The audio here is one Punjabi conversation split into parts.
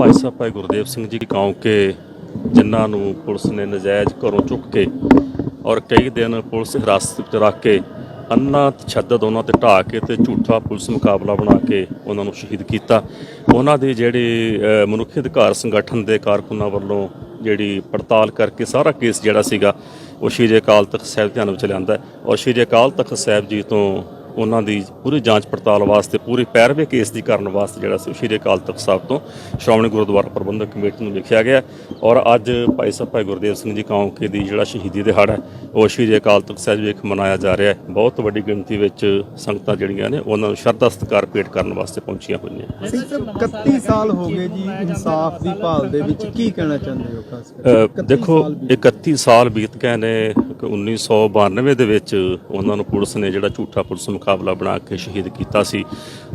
ਭਾਈ ਸਾਹਿਬ, ਭਾਈ ਗੁਰਦੇਵ ਸਿੰਘ ਜੀ ਗਾਉਂ ਕੇ ਜਿਨ੍ਹਾਂ ਨੂੰ ਪੁਲਿਸ ਨੇ ਨਜਾਇਜ਼ ਘਰੋਂ ਚੁੱਕ ਕੇ ਔਰ ਕਈ ਦਿਨ ਪੁਲਿਸ ਹਿਰਾਸਤ ਵਿੱਚ ਰੱਖ ਕੇ ਅੰਨਾ ਤਸ਼ੱਦਦ ਉਹਨਾਂ ਤੇ ਢਾਹ ਕੇ ਤੇ ਝੂਠਾ ਪੁਲਿਸ ਮੁਕਾਬਲਾ ਬਣਾ ਕੇ ਉਹਨਾਂ ਨੂੰ ਸ਼ਹੀਦ ਕੀਤਾ। ਉਹਨਾਂ ਦੀ ਜਿਹੜੀ ਮਨੁੱਖੀ ਅਧਿਕਾਰ ਸੰਗਠਨ ਦੇ ਕਾਰਕੁਨਾਂ ਵੱਲੋਂ ਜਿਹੜੀ ਪੜਤਾਲ ਕਰਕੇ ਸਾਰਾ ਕੇਸ ਜਿਹੜਾ ਸੀਗਾ, ਉਹ ਸ਼੍ਰੀ ਅਕਾਲ ਤਖਤ ਸਾਹਿਬ ਧਿਆਨ ਵਿੱਚ ਲਿਆਂਦਾ ਔਰ ਸ਼੍ਰੀ ਅਕਾਲ ਤਖਤ ਸਾਹਿਬ ਜੀ ਤੋਂ ਉਹਨਾਂ ਦੀ ਪੂਰੀ ਜਾਂਚ ਪੜਤਾਲ ਵਾਸਤੇ, ਪੂਰੇ ਪੈਰਵੇ ਕੇਸ ਦੀ ਕਰਨ ਵਾਸਤੇ ਜਿਹੜਾ ਸੀ ਸ਼੍ਰੀ ਅਕਾਲ ਤਖਤ ਸਾਹਿਬ ਤੋਂ ਸ਼੍ਰੋਮਣੀ ਗੁਰਦੁਆਰਾ ਪ੍ਰਬੰਧਕ ਕਮੇਟੀ ਨੂੰ ਲਿਖਿਆ ਗਿਆ। ਔਰ ਅੱਜ ਭਾਈ ਸਾਹਿਬ, ਭਾਈ ਗੁਰਦੇਵ ਸਿੰਘ ਜੀ ਕੌਂਕੇ ਦੀ ਜਿਹੜਾ ਸ਼ਹੀਦੀ ਦਿਹਾੜਾ ਹੈ ਉਹ ਸ਼੍ਰੀ ਅਕਾਲ ਤਖਤ ਸਾਹਿਬ ਵਿਖੇ ਮਨਾਇਆ ਜਾ ਰਿਹਾ ਹੈ। ਬਹੁਤ ਵੱਡੀ ਗਿਣਤੀ ਵਿੱਚ ਸੰਗਤਾਂ ਜਿਹੜੀਆਂ ਨੇ ਉਹਨਾਂ ਨੂੰ ਸ਼ਰਧਾ ਸਤਿਕਾਰ ਭੇਟ ਕਰਨ ਵਾਸਤੇ ਪਹੁੰਚੀਆਂ ਹੋਈਆਂ ਸਾਹਿਬ 31 ਸਾਲ ਹੋ ਗਏ ਜੀ ਇਨਸਾਫ ਦੀ ਭਾਲ ਦੇ ਵਿੱਚ। ਕੀ ਕਹਿਣਾ ਚਾਹੁੰਦੇ ਹੋ ਖਾਸ ਕਰਕੇ? ਅ, 31 ਦੇਖੋ ਸਾਲ ਬੀਤ 31 ਸਾਲ ਬੀਤ ਗਏ ਨੇ ਕਿ 1992 ਦੇ ਵਿੱਚ ਉਹਨਾਂ ਨੂੰ ਪੁਲਿਸ ਨੇ ਜਿਹੜਾ ਝੂਠਾ ਪੁਲਿਸ ਮੁਕਾਬਲਾ ਬਣਾ ਕੇ ਸ਼ਹੀਦ ਕੀਤਾ ਸੀ।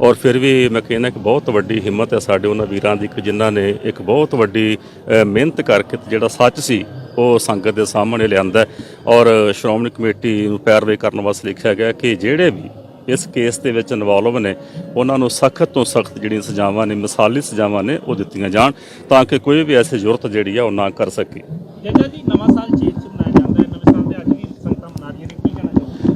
ਔਰ ਫਿਰ ਵੀ ਮੈਂ ਕਹਿੰਦਾ ਕਿ ਬਹੁਤ ਵੱਡੀ ਹਿੰਮਤ ਹੈ ਸਾਡੇ ਉਹਨਾਂ ਵੀਰਾਂ ਦੀ ਕਿ ਜਿਨ੍ਹਾਂ ਨੇ ਇੱਕ ਬਹੁਤ ਵੱਡੀ ਮਿਹਨਤ ਕਰਕੇ ਜਿਹੜਾ ਸੱਚ ਸੀ ਉਹ ਸੰਗਤ ਦੇ ਸਾਹਮਣੇ ਲਿਆਂਦਾ ਔਰ ਸ਼੍ਰੋਮਣੀ ਕਮੇਟੀ ਨੂੰ ਪੈਰਵੇ ਕਰਨ ਵਾਸਤੇ ਲਿਖਿਆ ਗਿਆ ਕਿ ਜਿਹੜੇ ਵੀ ਇਸ ਕੇਸ ਦੇ ਵਿੱਚ ਇਨਵੋਲਵ ਨੇ, ਉਹਨਾਂ ਨੂੰ ਸਖਤ ਤੋਂ ਸਖਤ ਜਿਹੜੀਆਂ ਸਜ਼ਾਵਾਂ ਨੇ, ਮਿਸਾਲੀ ਸਜ਼ਾਵਾਂ ਨੇ, ਉਹ ਦਿੱਤੀਆਂ ਜਾਣ ਤਾਂ ਕਿ ਕੋਈ ਵੀ ਐਸੀ ਜ਼ਰੂਰਤ ਜਿਹੜੀ ਆ ਉਹ ਨਾ ਕਰ ਸਕੇ। ਜੱਜਾ ਜੀ, ਨਵਾਂ ਸਾਲ ਚੇਤ ਚ ਮਨਾਇਆ ਜਾਂਦਾ ਹੈ ਨਵੇਂ ਸਾਲ ਦੇ ਅੱਜ ਵੀ ਸੰਗਤਾਂ ਮਨਾ ਰਹੀਆਂ ਨੇ ਕੀ ਕਹਿਣਾ ਚਾਹੋਗੇ ਅ,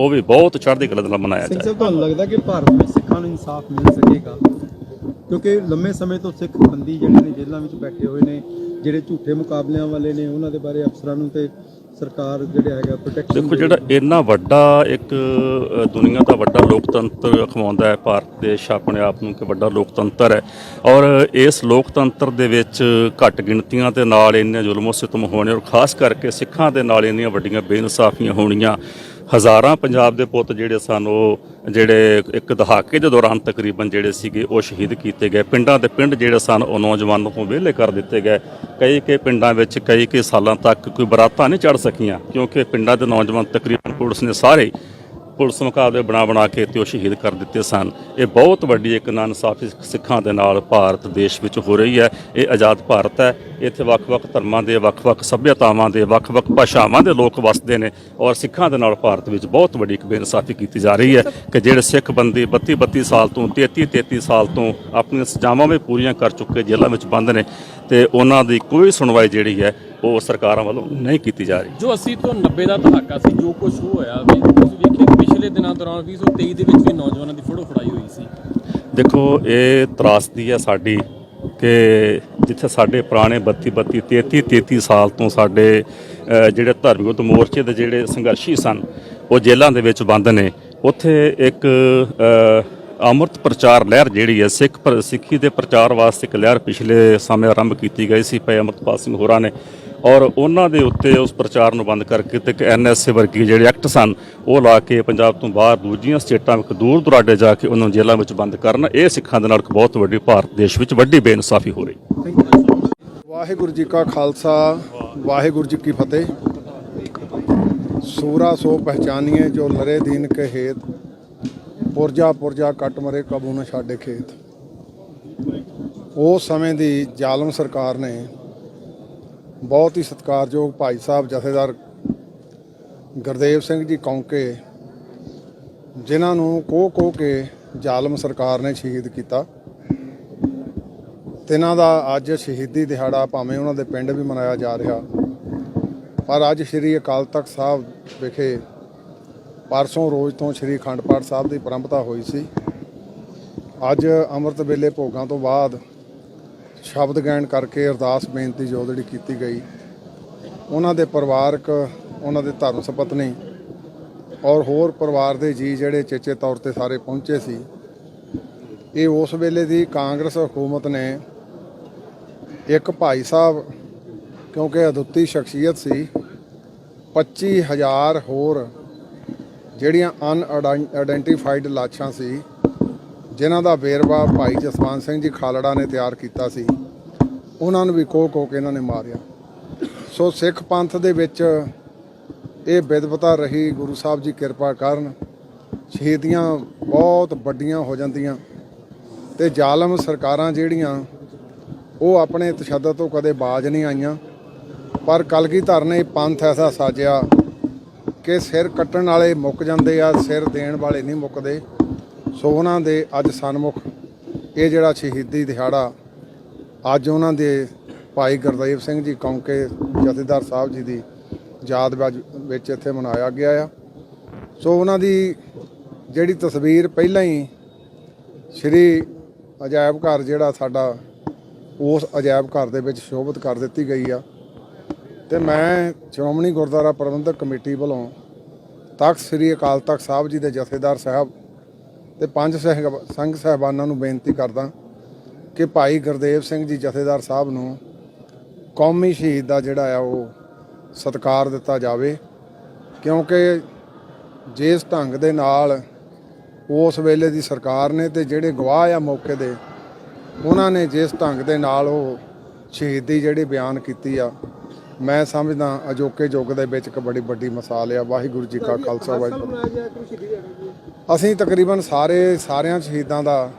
ਉਹ ਵੀ ਬਹੁਤ ਚੜ੍ਹਦੀ ਕਲਾ ਦੇ ਨਾਲ ਮਨਾਇਆ ਸਿੰਘ ਜਾਏ। ਸਾਹਿਬ ਤੁਹਾਨੂੰ ਲੱਗਦਾ ਕਿ ਭਾਰਤ ਵਿੱਚ ਸਿੱਖਾਂ ਨੂੰ ਇਨਸਾਫ ਮਿਲ ਸਕੇਗਾ? ਕਿਉਂਕਿ ਲੰਮੇ ਸਮੇਂ ਤੋਂ ਸਿੱਖ ਬੰਦੀ ਜਿਹੜੇ ਨੇ ਜੇਲ੍ਹਾਂ ਵਿੱਚ ਬੈਠੇ ਹੋਏ ਨੇ ਜਿਹੜੇ ਝੂਠੇ ਮੁਕਾਬਲਿਆਂ ਵਾਲੇ ਨੇ ਉਹਨਾਂ ਦੇ ਬਾਰੇ ਅਫਸਰਾਂ ਨੂੰ ਤੇ ਸਰਕਾਰ ਜਿਹੜੇ ਹੈਗਾ ਪ੍ਰੋਟੈਕਸ਼ਨ ਦੇਖੋ ਜਿਹੜਾ ਇੰਨਾ ਵੱਡਾ ਇੱਕ ਅ, ਦੁਨੀਆ ਦਾ ਵੱਡਾ ਲੋਕਤੰਤਰ ਅਖਵਾਉਂਦਾ ਹੈ ਭਾਰਤ ਦੇਸ਼ ਆਪਣੇ ਆਪ ਨੂੰ ਕਿ ਵੱਡਾ ਲੋਕਤੰਤਰ ਹੈ। ਔਰ ਇਸ ਲੋਕਤੰਤਰ ਦੇ ਵਿੱਚ ਘੱਟ ਗਿਣਤੀਆਂ ਦੇ ਨਾਲ ਇੰਨੇ ਜ਼ੁਲਮੋ ਸਿਤਮ ਹੋਣੇ ਔਰ ਖਾਸ ਕਰਕੇ ਸਿੱਖਾਂ ਦੇ ਨਾਲ ਇੰਨੀਆਂ ਵੱਡੀਆਂ ਬੇਇਨਸਾਫੀਆਂ ਹੋਣੀਆਂ ਹਜ਼ਾਰਾਂ ਪੰਜਾਬ ਦੇ ਪੁੱਤ ਜਿਹੜੇ ਸਨ, ਉਹ ਜਿਹੜੇ ਇੱਕ ਦਹਾਕੇ ਦੇ ਦੌਰਾਨ ਤਕਰੀਬਨ ਜਿਹੜੇ ਸੀਗੇ, ਉਹ ਸ਼ਹੀਦ ਕੀਤੇ ਗਏ। ਪਿੰਡਾਂ ਦੇ ਪਿੰਡ ਜਿਹੜੇ ਸਨ, ਉਹ ਨੌਜਵਾਨਾਂ ਤੋਂ ਵਿਹਲੇ ਕਰ ਦਿੱਤੇ ਗਏ। ਕਈ ਕਈ ਪਿੰਡਾਂ ਵਿੱਚ ਕਈ ਕਈ ਸਾਲਾਂ ਤੱਕ ਕੋਈ ਬਰਾਤਾਂ ਨਹੀਂ ਚੜ ਸਕੀਆਂ, ਕਿਉਂਕਿ ਪਿੰਡਾਂ ਦੇ ਨੌਜਵਾਨ ਤਕਰੀਬਨ ਪੁਲਿਸ ਨੇ ਸਾਰੇ ਪੁਲਿਸ ਮੁਕਾਬਲੇ ਬਣਾ ਬਣਾ ਕੇ ਤੇ ਉਹ ਸ਼ਹੀਦ ਕਰ ਦਿੱਤੇ ਸਨ। ਇਹ ਬਹੁਤ ਵੱਡੀ ਇੱਕ ਨਾਇਨਸਾਫੀ ਸਿੱਖਾਂ ਦੇ ਨਾਲ ਭਾਰਤ ਦੇਸ਼ ਵਿੱਚ ਹੋ ਰਹੀ ਹੈ। ਇਹ ਆਜ਼ਾਦ ਭਾਰਤ ਹੈ। ਇੱਥੇ ਵੱਖ-ਵੱਖ ਧਰਮਾਂ ਦੇ ਵੱਖ-ਵੱਖ ਸੱਭਿਅਤਾਵਾਂ ਦੇ ਵੱਖ-ਵੱਖ ਭਾਸ਼ਾਵਾਂ ਦੇ ਲੋਕ ਵਸਦੇ ਨੇ ਔਰ ਸਿੱਖਾਂ ਦੇ ਨਾਲ ਭਾਰਤ ਵਿੱਚ ਬਹੁਤ ਵੱਡੀ ਇੱਕ ਬੇਇਨਸਾਫੀ ਕੀਤੀ ਜਾ ਰਹੀ ਹੈ ਕਿ ਜਿਹੜੇ ਸਿੱਖ ਬੰਦੇ 32 32 ਸਾਲ ਤੋਂ 33 33 ਸਾਲ ਤੋਂ ਆਪਣੀਆਂ ਸਜ਼ਾਵਾਂ ਵੀ ਪੂਰੀਆਂ ਕਰ ਚੁੱਕੇ ਜੇਲ੍ਹਾਂ ਵਿੱਚ ਬੰਦ ਨੇ ਤੇ ਉਹਨਾਂ ਦੀ ਕੋਈ ਸੁਣਵਾਈ ਜਿਹੜੀ ਹੈ ਉਹ ਸਰਕਾਰਾਂ ਵੱਲੋਂ ਨਹੀਂ ਕੀਤੀ ਜਾ ਰਹੀ। ਜੋ 80 ਤੋਂ 90 ਦਾ ਦਹਾਕਾ ਸੀ ਜੋ ਕੁਝ ਹੋਇਆ ਵੀ ਤੁਸੀਂ ਵੇਖਿਆ ਪਿਛਲੇ ਦਿਨਾਂ ਦੌਰਾਨ 2023 ਦੇ ਵਿੱਚ ਵੀ ਨੌਜਵਾਨਾਂ ਦੀ ਫੋਟੋ ਫੜਾਈ ਹੋਈ ਸੀ। ਦੇਖੋ ਇਹ ਤਰਾਸਦੀ ਹੈ ਸਾਡੀ ਕਿ ਜਿੱਥੇ ਸਾਡੇ ਪੁਰਾਣੇ 32 32 33 33 ਸਾਲ ਤੋਂ ਸਾਡੇ ਜਿਹੜੇ ਧਾਰਮਿਕ ਵਿਰੋਧ ਮੋਰਚੇ ਦੇ ਜਿਹੜੇ ਸੰਘਰਸ਼ੀ ਸਨ ਉਹ ਜੇਲ੍ਹਾਂ ਦੇ ਵਿੱਚ ਬੰਦ ਨੇ। ਉੱਥੇ ਇੱਕ ਅੰਮ੍ਰਿਤ ਪ੍ਰਚਾਰ ਲਹਿਰ ਜਿਹੜੀ ਹੈ ਸਿੱਖ ਸਿੱਖੀ ਦੇ ਪ੍ਰਚਾਰ ਵਾਸਤੇ ਇੱਕ ਲਹਿਰ ਪਿਛਲੇ ਸਮੇਂ ਆਰੰਭ ਕੀਤੀ ਗਈ ਸੀ ਭਾਈ ਅੰਮ੍ਰਿਤਪਾਲ ਸਿੰਘ ਹੋਰਾਂ ਨੇ। ਔਰ ਉਹਨਾਂ ਦੇ ਉੱਤੇ ਉਸ ਪ੍ਰਚਾਰ ਨੂੰ ਬੰਦ ਕਰਕੇ ਤੇ ਇੱਕ ਐਨਐਸਏ ਵਰਗੀ ਜਿਹੜੇ ਐਕਟ ਸਨ, ਉਹ ਲਾ ਕੇ ਪੰਜਾਬ ਤੋਂ ਬਾਹਰ ਦੂਜੀਆਂ ਸਟੇਟਾਂ ਵਿੱਚ ਦੂਰ ਦੁਰਾਡੇ ਜਾ ਕੇ ਉਹਨਾਂ ਨੂੰ ਜੇਲ੍ਹਾਂ ਵਿੱਚ ਬੰਦ ਕਰਨ, ਇਹ ਸਿੱਖਾਂ ਦੇ ਨਾਲ ਇੱਕ ਬਹੁਤ ਵੱਡੀ ਭਾਰਤ ਦੇਸ਼ ਵਿੱਚ ਵੱਡੀ ਬੇਇਨਸਾਫੀ ਹੋ ਰਹੀ। ਵਾਹਿਗੁਰੂ ਜੀ ਕਾ ਖਾਲਸਾ, ਵਾਹਿਗੁਰੂ ਜੀ ਕੀ ਫਤਿਹ। ਸੂਰਾ ਸੋ ਪਹਿਚਾਨੀਏ ਜੋ ਲਰੇ ਦੀਨ ਕੇ ਹੇਤ, ਪੁਰਜਾ ਪੁਰਜਾ ਕੱਟ ਮਰੇ ਕਬੂ ਨ ਛਾੜੇ ਖੇਤ। ਉਸ ਸਮੇਂ ਦੀ ਜ਼ਾਲਮ ਸਰਕਾਰ ਨੇ ਬਹੁਤ ਹੀ ਸਤਿਕਾਰਯੋਗ ਭਾਈ ਸਾਹਿਬ ਜਥੇਦਾਰ ਗੁਰਦੇਵ ਸਿੰਘ ਜੀ ਕੌਂਕੇ, ਜਿਨ੍ਹਾਂ ਨੂੰ ਕੋਹ ਕੋ ਕੇ ਜ਼ਾਲਮ ਸਰਕਾਰ ਨੇ ਸ਼ਹੀਦ ਕੀਤਾ। ਤੇ ਦਾ ਅੱਜ ਸ਼ਹੀਦੀ ਦਿਹਾੜਾ ਭਾਵੇਂ ਉਹਨਾਂ ਦੇ ਪਿੰਡ ਵੀ ਮਨਾਇਆ ਜਾ ਰਿਹਾ, ਪਰ ਅੱਜ ਸ੍ਰੀ ਅਕਾਲ ਤਖਤ ਸਾਹਿਬ ਵਿਖੇ ਪਰਸੋਂ ਰੋਜ਼ ਤੋਂ ਸ੍ਰੀ ਅਖੰਡ ਪਾਠ ਸਾਹਿਬ ਦੀ ਪਰੰਪਰਾ ਹੋਈ ਸੀ। ਅੱਜ ਅੰਮ੍ਰਿਤ ਵੇਲੇ ਭੋਗਾਂ ਤੋਂ ਬਾਅਦ ਸ਼ਬਦ ਗਾਇਨ ਕਰਕੇ ਅਰਦਾਸ ਬੇਨਤੀ ਜੋ ਜਿਹੜੀ ਕੀਤੀ ਗਈ, ਉਹਨਾਂ ਦੇ ਪਰਿਵਾਰਕ, ਉਹਨਾਂ ਦੇ ਧਰਮ ਸੁਪਤਨੀ ਔਰ ਹੋਰ ਪਰਿਵਾਰ ਦੇ ਜੀ ਜਿਹੜੇ ਚੇਚੇ ਤੌਰ ਤੇ ਸਾਰੇ ਪਹੁੰਚੇ ਸੀ, ਇਹ ਉਸ ਵੇਲੇ ਦੀ ਕਾਂਗਰਸ ਹਕੂਮਤ ਨੇ ਇੱਕ ਭਾਈ ਸਾਹਿਬ, ਕਿਉਂਕਿ ਅਦੁੱਤੀ ਸ਼ਖਸੀਅਤ ਸੀ 25000 ਹੋਰ ਜਿਹੜੀਆਂ ਅਨ ਆਇਡੈਂਟੀਫਾਈਡ ਲਾਸ਼ਾਂ ਸੀ ਜਿਨ੍ਹਾਂ ਦਾ ਵੇਰਵਾ ਭਾਈ ਜਸਵੰਤ ਸਿੰਘ ਜੀ ਖਾਲੜਾ ਨੇ ਤਿਆਰ ਕੀਤਾ ਸੀ, ਉਹਨਾਂ ਨੂੰ ਵੀ ਕੋਹ ਕੋਹ ਕੇ ਇਹਨਾਂ ਨੇ ਮਾਰਿਆ। ਸੋ ਸਿੱਖ ਪੰਥ ਦੇ ਵਿੱਚ ਇਹ ਵਿਦਵਤਾ ਰਹੀ, ਗੁਰੂ ਸਾਹਿਬ ਜੀ ਕਿਰਪਾ ਕਰਨ, ਸ਼ਹੀਦੀਆਂ ਬਹੁਤ ਵੱਡੀਆਂ ਹੋ ਜਾਂਦੀਆਂ ਤੇ ਜ਼ਾਲਮ ਸਰਕਾਰਾਂ ਜਿਹੜੀਆਂ, ਉਹ ਆਪਣੇ ਤਸ਼ੱਦਦ ਤੋਂ ਕਦੇ ਬਾਜ ਨਹੀਂ ਆਈਆਂ। ਪਰ ਕਲਗੀਧਰ ਨੇ ਪੰਥ ਐਸਾ ਸਾਜਿਆ ਕਿ ਸਿਰ ਕੱਟਣ ਵਾਲੇ ਮੁੱਕ ਜਾਂਦੇ ਆ, ਸਿਰ ਦੇਣ ਵਾਲੇ ਨਹੀਂ ਮੁੱਕਦੇ। ਸੋ ਉਹਨਾਂ ਦੇ ਅੱਜ ਸਨਮੁਖ, ਇਹ ਜਿਹੜਾ ਸ਼ਹੀਦੀ ਦਿਹਾੜਾ ਅੱਜ ਉਹਨਾਂ ਦੇ ਭਾਈ ਗੁਰਦੇਵ ਸਿੰਘ ਜੀ ਕੌਂਕੇ ਜਥੇਦਾਰ ਸਾਹਿਬ ਜੀ ਦੀ ਯਾਦ ਵਿੱਚ- ਵਿੱਚ ਇੱਥੇ ਮਨਾਇਆ ਗਿਆ ਆ। ਸੋ ਉਹਨਾਂ ਦੀ ਜਿਹੜੀ ਤਸਵੀਰ ਪਹਿਲਾਂ ਹੀ ਸ਼੍ਰੀ ਅਜਾਇਬ ਘਰ ਜਿਹੜਾ ਸਾਡਾ, ਉਸ ਅਜਾਇਬ ਘਰ ਦੇ ਵਿੱਚ ਸ਼ੋਭਿਤ ਕਰ ਦਿੱਤੀ ਗਈ ਆ। ਤੇ ਮੈਂ ਸ਼੍ਰੋਮਣੀ ਗੁਰਦੁਆਰਾ ਪ੍ਰਬੰਧਕ ਕਮੇਟੀ ਵੱਲੋਂ ਤਖਤ ਸ੍ਰੀ ਅਕਾਲ ਤਖਤ ਸਾਹਿਬ ਜੀ ਦੇ ਜਥੇਦਾਰ ਸਾਹਿਬ ਤੇ ਪੰਜ ਸਹਿਬ, ਸੰਘ ਸਹਿਬਾਨਾਂ ਨੂੰ ਬੇਨਤੀ ਕਰਦਾ ਕਿ ਭਾਈ ਗੁਰਦੇਵ ਸਿੰਘ ਜੀ ਜਥੇਦਾਰ ਸਾਹਿਬ ਨੂੰ ਕੌਮੀ ਸ਼ਹੀਦ ਦਾ ਜਿਹੜਾ ਆ ਉਹ ਸਤਿਕਾਰ ਦਿੱਤਾ ਜਾਵੇ, ਕਿਉਂਕਿ ਜਿਸ ਢੰਗ ਦੇ ਨਾਲ ਉਸ ਵੇਲੇ ਦੀ ਸਰਕਾਰ ਨੇ ਤੇ ਜਿਹੜੇ ਗਵਾਹ ਆ ਮੌਕੇ ਦੇ, ਉਹਨਾਂ ਨੇ ਜਿਸ ਢੰਗ ਦੇ ਨਾਲ ਉਹ ਸ਼ਹੀਦੀ ਜਿਹੜੀ ਬਿਆਨ ਕੀਤੀ ਆ ਮੈਂ ਸਮਝਦਾ ਅਜੋਕੇ ਯੁੱਗ ਦੇ ਵਿੱਚ ਇੱਕ ਬੜੀ ਵੱਡੀ ਮਿਸਾਲ ਆ ਵਾਹਿਗੁਰੂ ਜੀ ਕਾ ਖਾਲਸਾ ਵਾਹਿਗੁਰੂ ਅਸੀਂ ਤਕਰੀਬਨ ਸਾਰੇ ਸਾਰਿਆਂ ਸ਼ਹੀਦਾਂ ਦਾ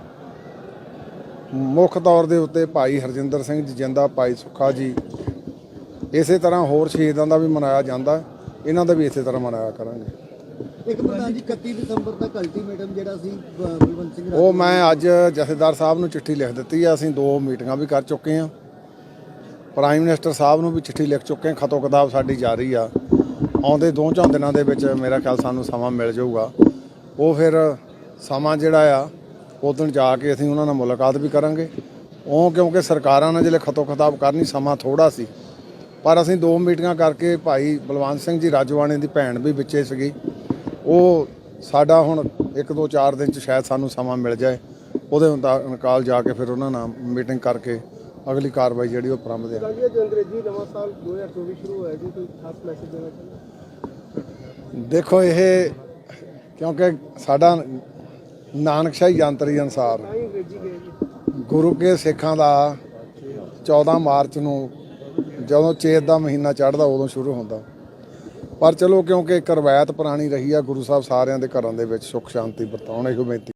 ਮੁੱਖ ਤੌਰ ਦੇ ਉੱਤੇ ਭਾਈ ਹਰਜਿੰਦਰ ਸਿੰਘ ਜੀ ਜਿੰਦਾ ਭਾਈ ਸੁੱਖਾ ਜੀ ਇਸੇ ਤਰ੍ਹਾਂ ਹੋਰ ਸ਼ਹੀਦਾਂ ਦਾ ਵੀ ਮਨਾਇਆ ਜਾਂਦਾ ਇਹਨਾਂ ਦਾ ਵੀ ਇਸੇ ਤਰ੍ਹਾਂ ਮਨਾਇਆ ਕਰਾਂਗੇ। ਇੱਕ ਪ੍ਰਧਾਨ ਜੀ 31 ਦਸੰਬਰ ਤੱਕ ਅਲਟੀਮੇਟਮ ਜਿਹੜਾ ਸੀ ਬਲਵੰਤ ਸਿੰਘ ਉਹ ਮੈਂ ਅੱਜ ਜਥੇਦਾਰ ਸਾਹਿਬ ਨੂੰ ਚਿੱਠੀ ਲਿਖ ਦਿੱਤੀ ਆ ਅਸੀਂ ਦੋ ਮੀਟਿੰਗਾਂ ਵੀ ਕਰ ਚੁੱਕੇ ਹਾਂ। ਪ੍ਰਾਈਮ ਮਿਨਿਸਟਰ ਸਾਹਿਬ ਨੂੰ ਵੀ ਚਿੱਠੀ ਲਿਖ ਚੁੱਕੇ ਹਾਂ, ਖਤੋ ਕਿਤਾਬ ਸਾਡੀ ਜਾਰੀ ਆ। ਆਉਂਦੇ ਦੋ ਚੌਂ ਦਿਨਾਂ ਦੇ ਵਿੱਚ ਮੇਰਾ ਖਿਆਲ ਸਾਨੂੰ ਸਮਾਂ ਮਿਲ ਜਾਊਗਾ। ਉਹ ਫਿਰ ਸਮਾਂ ਜਿਹੜਾ ਆ ਉਦੋਂ ਜਾ ਕੇ ਅਸੀਂ ਉਹਨਾਂ ਨਾਲ ਮੁਲਾਕਾਤ ਵੀ ਕਰਾਂਗੇ। ਉਹ ਕਿਉਂਕਿ ਸਰਕਾਰਾਂ ਨਾਲ ਜਿਹੜੇ ਖਤੋ ਕਿਤਾਬ ਕਰਨੀ ਸਮਾਂ ਥੋੜਾ ਸੀ। ਪਰ ਅਸੀਂ ਦੋ ਮੀਟਿੰਗਾਂ ਕਰਕੇ ਭਾਈ ਬਲਵੰਤ ਸਿੰਘ ਜੀ ਰਾਜਵਾਨੇ ਦੀ ਭੈਣ ਵੀ ਵਿੱਚੇ ਸੀਗੀ। ਉਹ ਸਾਡਾ ਹੁਣ ਇੱਕ ਦੋ ਚਾਰ ਦਿਨ ਚ ਸ਼ਾਇਦ ਸਾਨੂੰ ਸਮਾਂ ਮਿਲ ਜਾਏ। ਉਹਦੇ ਕਾਲ ਜਾ ਕੇ ਫਿਰ ਉਹਨਾਂ ਨਾਲ ਮੀਟਿੰਗ ਕਰਕੇ ਅਗਲੀ ਕਾਰਵਾਈ ਜਿਹੜੀ ਉਹ ਪ੍ਰਾਰੰਭ ਦੇ ਜੋ ਅੰਗਰੇਜ਼ੀ ਨਵਾਂ ਸਾਲ 2024 ਸ਼ੁਰੂ ਹੋਇਆ ਜੀ ਕੋਈ ਖਾਸ ਮੈਸੇਜ ਦੇਣਾ ਚਾਹੁੰਦੇ ਦੇਖੋ ਇਹ ਕਿਉਂਕਿ ਸਾਡਾ ਨਾਨਕਸ਼ਾਹੀ ਯੰਤਰੀ ਅਨਸਾਰ ਗੁਰੂ ਕੇ ਸਿੱਖਾਂ ਦਾ 14 ਮਾਰਚ ਨੂੰ ਜਦੋਂ ਚੇਤ ਦਾ ਮਹੀਨਾ ਚੜ੍ਹਦਾ ਉਦੋਂ ਸ਼ੁਰੂ ਹੁੰਦਾ। ਪਰ ਚਲੋ ਕਿਉਂਕਿ ਇੱਕ ਰਵਾਇਤ ਪੁਰਾਣੀ ਰਹੀ ਆ ਗੁਰੂ ਸਾਹਿਬ ਸਾਰਿਆਂ ਦੇ ਘਰਾਂ ਦੇ ਵਿੱਚ ਸੁੱਖ ਸ਼ਾਂਤੀ ਵਰਤਾਉਣ ਬੇਨਤੀ